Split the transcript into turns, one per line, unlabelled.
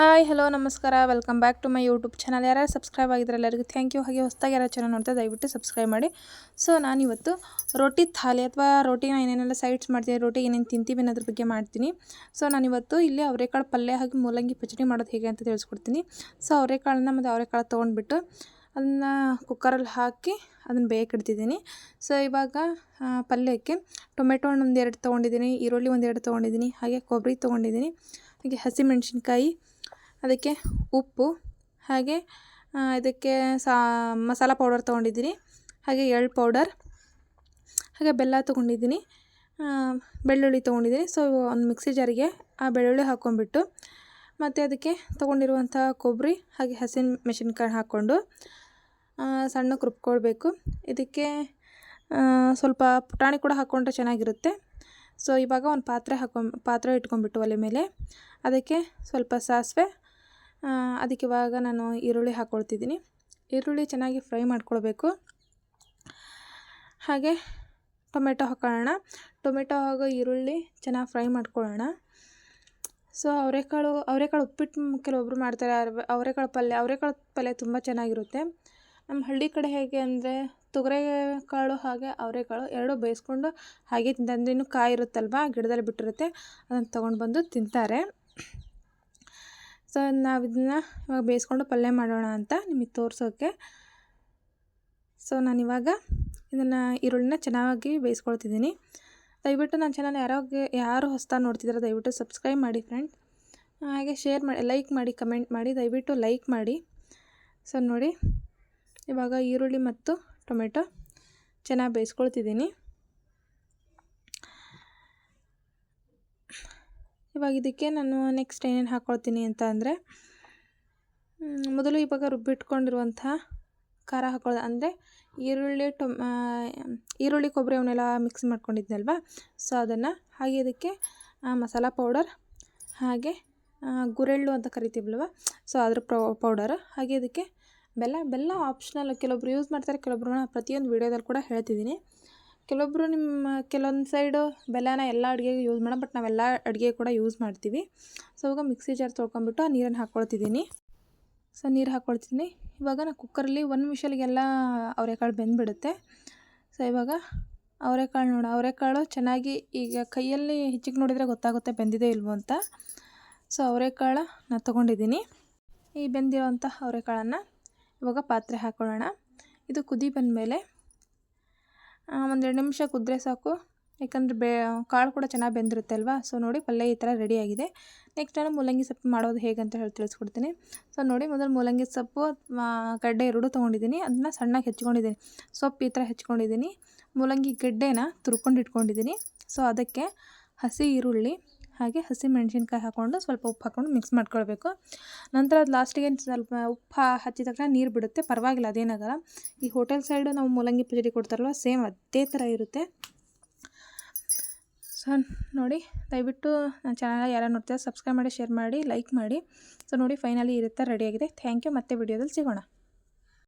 Hi, hello, ನಮಸ್ಕಾರ. Welcome back to my YouTube channel ಯಾರು subscribe ಆಗಿದ್ರೆ ಎಲ್ಲರಿಗೂ ಥ್ಯಾಂಕ್ ಯು ಹಾಗೆ ಹೊಸದಾಗಿ ಯಾರು ಚಾನಲ್ ನೋಡ್ತಾ ದಯವಿಟ್ಟು ಸಬ್ಸ್ಕ್ರೈಬ್ ಮಾಡಿ. ಸೊ ನಾನಿವತ್ತು ರೋಟಿ ಥಾಲಿ ಅಥವಾ ರೋಟಿನ ಏನೇನೆಲ್ಲ ಸೈಡ್ಸ್ ಮಾಡ್ತೀನಿ, ರೋಟಿ ಏನೇನು ತಿಂತೀವಿ ಅನ್ನೋದ್ರ ಬಗ್ಗೆ ಮಾಡ್ತೀನಿ. ಸೊ ನಾನಿವತ್ತು ಇಲ್ಲಿ ಅವರೆಕಾಳು ಪಲ್ಯ ಹಾಗೆ ಮೂಲಂಗಿ ಪಚಡಿ ಮಾಡೋದು ಹೇಗೆ ಅಂತ ತಿಳಿಸ್ಕೊಡ್ತೀನಿ. ಸೊ ಅವರೆಕಾಳನ್ನ ಮತ್ತು ಅವರೆಕಾಳು ತೊಗೊಂಡ್ಬಿಟ್ಟು ಅದನ್ನು ಕುಕ್ಕರಲ್ಲಿ ಹಾಕಿ ಅದನ್ನು ಬೇಯಕ್ಕಿಡ್ತಿದ್ದೀನಿ ಸೊ ಇವಾಗ ಪಲ್ಯಕ್ಕೆ ಟೊಮೆಟೊ ಹಣ್ಣು ಒಂದು ಎರಡು ತೊಗೊಂಡಿದ್ದೀನಿ, ಈರುಳ್ಳಿ ಒಂದು ಎರಡು ತೊಗೊಂಡಿದ್ದೀನಿ, ಹಾಗೆ ಕೊಬ್ಬರಿ ತೊಗೊಂಡಿದ್ದೀನಿ, ಹಾಗೆ ಹಸಿಮೆಣಸಿನ್ಕಾಯಿ ಅದಕ್ಕೆ ಉಪ್ಪು ಹಾಗೆ ಇದಕ್ಕೆ ಸಾ, ಮಸಾಲ ಪೌಡರ್ ತೊಗೊಂಡಿದ್ದೀನಿ. ಹಾಗೆ ಎಳ್ಳು ಪೌಡರ್, ಹಾಗೆ ಬೆಲ್ಲ ತೊಗೊಂಡಿದ್ದೀನಿ. ಬೆಳ್ಳುಳ್ಳಿ ತೊಗೊಂಡಿದ್ದೀನಿ. ಸೊ ಒಂದು ಮಿಕ್ಸಿ ಜಾರಿಗೆ ಆ ಬೆಳ್ಳುಳ್ಳಿ ಹಾಕ್ಕೊಂಡ್ಬಿಟ್ಟು, ಮತ್ತು ಅದಕ್ಕೆ ತೊಗೊಂಡಿರುವಂಥ ಕೊಬ್ಬರಿ, ಹಾಗೆ ಹಸಿನ ಮೆಣಸಿನ್ಕಾಯಿ ಹಾಕ್ಕೊಂಡು ಸಣ್ಣ ರುಬ್ಕೊಳ್ಬೇಕು. ಇದಕ್ಕೆ ಸ್ವಲ್ಪ ಪುಟಾಣಿ ಕೂಡ ಹಾಕ್ಕೊಂಡ್ರೆ ಚೆನ್ನಾಗಿರುತ್ತೆ. ಸೊ ಇವಾಗ ಒಂದು ಪಾತ್ರೆ ಹಾಕ್ಕೊಂಡ್, ಪಾತ್ರೆ ಇಟ್ಕೊಂಡ್ಬಿಟ್ಟು ಒಲೆ ಮೇಲೆ, ಅದಕ್ಕೆ ಸ್ವಲ್ಪ ಸಾಸಿವೆ ಅದಕ್ಕೆ ಇವಾಗ ನಾನು ಈರುಳ್ಳಿ ಹಾಕ್ಕೊಳ್ತಿದ್ದೀನಿ ಈರುಳ್ಳಿ ಚೆನ್ನಾಗಿ ಫ್ರೈ ಮಾಡ್ಕೊಳ್ಬೇಕು. ಹಾಗೆ ಟೊಮೆಟೊ ಹಾಕೊಳ್ಳೋಣ. ಟೊಮೆಟೊ ಹಾಗೂ ಈರುಳ್ಳಿ ಚೆನ್ನಾಗಿ ಫ್ರೈ ಮಾಡ್ಕೊಳ್ಳೋಣ. ಸೊ, ಅವರೆಕಾಳು ಅವರೆಕಾಳು ಉಪ್ಪಿಟ್ಟು ಕೆಲವೊಬ್ಬರು ಮಾಡ್ತಾರೆ. ಅವರೆಕಾಳು ಪಲ್ಯ ಅವರೆಕಾಳು ಪಲ್ಯ ತುಂಬ ಚೆನ್ನಾಗಿರುತ್ತೆ. ನಮ್ಮ ಹಳ್ಳಿ ಕಡೆ ಹೇಗೆ ಅಂದರೆ ತೊಗರೆ ಕಾಳು ಹಾಗೆ ಅವರೆಕಾಳು ಎರಡೂ ಬೇಯಿಸ್ಕೊಂಡು ಹಾಗೆ ತಿಂತಂದ್ರೆ ಇನ್ನೂ ಕಾಯಿ ಇರುತ್ತಲ್ವ ಗಿಡದಲ್ಲಿ ಬಿಟ್ಟಿರುತ್ತೆ. ಅದನ್ನು ತೊಗೊಂಡು ಬಂದು ತಿಂತಾರೆ. ಸೊ ನಾವು ಇದನ್ನ ಇವಾಗ ಬೇಯಿಸ್ಕೊಂಡು ಪಲ್ಯ ಮಾಡೋಣ ಅಂತ ನಿಮಗೆ ತೋರಿಸೋಕ್ಕೆ ಸೊ, ನಾನಿವಾಗ ಇದನ್ನು ಈರುಳ್ಳಿನ ಚೆನ್ನಾಗಿ ಬೇಯಿಸ್ಕೊಳ್ತಿದ್ದೀನಿ. ದಯವಿಟ್ಟು ನನ್ನ ಚಾನಲ್ ಯಾರೋ ಯಾರು ಹೊಸ್ತಾ ನೋಡ್ತಿದ್ದಾರೆ ದಯವಿಟ್ಟು ಸಬ್ಸ್ಕ್ರೈಬ್ ಮಾಡಿ ಫ್ರೆಂಡ್ ಹಾಗೆ ಶೇರ್ ಮಾಡಿ, ಲೈಕ್ ಮಾಡಿ, ಕಮೆಂಟ್ ಮಾಡಿ, ದಯವಿಟ್ಟು ಲೈಕ್ ಮಾಡಿ. ಸೊ, ನೋಡಿ, ಇವಾಗ ಈರುಳ್ಳಿ ಮತ್ತು ಟೊಮೆಟೊ ಚೆನ್ನಾಗಿ ಬೇಯಿಸ್ಕೊಳ್ತಿದ್ದೀನಿ. ಇವಾಗ ಇದಕ್ಕೆ ನಾನು ನೆಕ್ಸ್ಟ್ ಏನೇನು ಹಾಕ್ಕೊಳ್ತೀನಿ ಅಂತ ಅಂದರೆ ಮೊದಲು ಇವಾಗ ರುಬ್ಬಿಟ್ಕೊಂಡಿರುವಂಥ ಖಾರ ಹಾಕೊಳ್ಳೋದು ಅಂದರೆ ಈರುಳ್ಳಿ, ಟೊಮ್ ಈರುಳ್ಳಿ, ಕೊಬ್ಬರಿ ಅವನ್ನೆಲ್ಲ ಮಿಕ್ಸ್ ಮಾಡ್ಕೊಂಡಿದ್ನಲ್ವ? ಸೊ ಅದನ್ನು ಹಾಗೆ ಇದಕ್ಕೆ ಮಸಾಲ ಪೌಡರ್ ಹಾಗೆ ಗುರೆಳ್ಳು ಅಂತ ಕರಿತೀವಲ್ವ? ಸೊ ಅದ್ರ ಪೌಡರ್ ಹಾಗೆ ಇದಕ್ಕೆ ಬೆಲ್ಲ ಬೆಲ್ಲ ಆಪ್ಷನಲ್ ಕೆಲವೊಬ್ರು ಯೂಸ್ ಮಾಡ್ತಾರೆ, ಕೆಲವೊಬ್ರು ಪ್ರತಿಯೊಂದು ವೀಡಿಯೋದಲ್ಲಿ ಕೂಡ ಹೇಳ್ತಿದ್ದೀನಿ. ಕೆಲವೊಬ್ಬರು ನಿಮ್ಮ ಕೆಲವೊಂದು ಸೈಡು ಬೆಲ್ಲನ ಎಲ್ಲ ಅಡುಗೆಗೆ ಯೂಸ್ ಮಾಡೋಣ ಬಟ್ ನಾವೆಲ್ಲ ಅಡುಗೆ ಕೂಡ ಯೂಸ್ ಮಾಡ್ತೀವಿ. ಸೊ ಇವಾಗ ಮಿಕ್ಸಿ ಜಾರ್ ತೊಳ್ಕೊಂಬಿಟ್ಟು ಆ ನೀರನ್ನು ಹಾಕ್ಕೊಳ್ತಿದ್ದೀನಿ ಸೊ ನೀರು ಹಾಕ್ಕೊಳ್ತೀನಿ ಇವಾಗ ನಾನು ಕುಕ್ಕರಲ್ಲಿ ಒಂದು ವಿಷಲಿಗೆಲ್ಲ ಅವರೆಕಾಳು ಬೆಂದ್ಬಿಡುತ್ತೆ. ಸೊ ಇವಾಗ ಅವರೆಕಾಳು ನೋಡ, ಅವರೆಕಾಳು ಚೆನ್ನಾಗಿ ಈಗ ಕೈಯಲ್ಲಿ ಹೆಚ್ಚಿಗೆ ನೋಡಿದರೆ ಗೊತ್ತಾಗುತ್ತೆ ಬೆಂದಿದೆ ಇಲ್ವೋ ಅಂತ. ಸೊ ಅವರೆಕಾಳು ನಾನು ತೊಗೊಂಡಿದ್ದೀನಿ. ಈ ಬೆಂದಿರೋಂಥ ಅವರೆಕಾಳನ್ನು ಇವಾಗ ಪಾತ್ರೆ ಹಾಕ್ಕೊಳ್ಳೋಣ ಇದು ಕುದಿ ಬಂದಮೇಲೆ ಒಂದೆರಡು ನಿಮಿಷ ಕುದ್ರೆ ಸಾಕು. ಯಾಕಂದರೆ ಬೇ, ಕಾಳು ಕೂಡ ಚೆನ್ನಾಗಿ ಬೆಂದಿರುತ್ತೆ ಅಲ್ವಾ? ಸೊ ನೋಡಿ ಪಲ್ಯ ಈ ಥರ ರೆಡಿಯಾಗಿದೆ ನೆಕ್ಸ್ಟ್ ನಾನು ಮೂಲಂಗಿ ಸೊಪ್ಪು ಮಾಡೋದು ಹೇಗೆ ಅಂತ ಹೇಳಿ ತಿಳಿಸ್ಕೊಡ್ತೀನಿ. ಸೊ ನೋಡಿ ಮೊದಲು ಮೂಲಂಗಿ ಸೊಪ್ಪು ಗಡ್ಡೆ ಎರಡು ತೊಗೊಂಡಿದ್ದೀನಿ. ಅದನ್ನ ಸಣ್ಣಗೆ ಹೆಚ್ಕೊಂಡಿದ್ದೀನಿ. ಸೊಪ್ಪು ಈ ಥರ ಹೆಚ್ಕೊಂಡಿದ್ದೀನಿ. ಮೂಲಂಗಿ ಗಡ್ಡೆನ ತುರ್ಕೊಂಡು ಇಟ್ಕೊಂಡಿದ್ದೀನಿ. ಸೊ ಅದಕ್ಕೆ ಹಸಿ ಈರುಳ್ಳಿ ಹಾಗೆ ಹಸಿ ಮೆಣಸಿನ್ಕಾಯಿ ಹಾಕ್ಕೊಂಡು ಸ್ವಲ್ಪ ಉಪ್ಪು ಹಾಕ್ಕೊಂಡು ಮಿಕ್ಸ್ ಮಾಡ್ಕೊಳ್ಬೇಕು. ನಂತರ ಅದು ಲಾಸ್ಟಿಗೆ ಸ್ವಲ್ಪ ಉಪ್ಪು ಹಚ್ಚಿದ ತಕ್ಷಣ ನೀರು ಬಿಡುತ್ತೆ. ಪರವಾಗಿಲ್ಲ ಅದೇನಾಗಲ್ಲ ಈ ಹೋಟೆಲ್ ಸೈಡು ನಾವು ಮೂಲಂಗಿ ಪಚಡಿ ಕೊಡ್ತಾರಲ್ವ ಸೇಮ್ ಅದೇ ಥರ ಇರುತ್ತೆ. ಸೊ ನೋಡಿ, ದಯವಿಟ್ಟು ನನ್ನ ಚಾನಲ್ ಯಾರು ನೋಡ್ತಾರೆ ಸಬ್ಸ್ಕ್ರೈಬ್ ಮಾಡಿ ಶೇರ್ ಮಾಡಿ ಲೈಕ್ ಮಾಡಿ. ಸೊ ನೋಡಿ ಫೈನಲಿ ಇರುತ್ತೆ ರೆಡಿಯಾಗಿದೆ ಥ್ಯಾಂಕ್ ಯು ಮತ್ತೆ ವಿಡಿಯೋದಲ್ಲಿ ಸಿಗೋಣ.